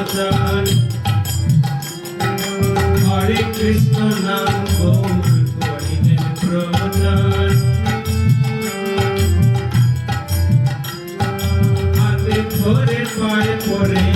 প্রচার হরে কৃষ্ণ নাম গৌর করিলেন প্রচার হাতে ধরে পায়ে প্রচার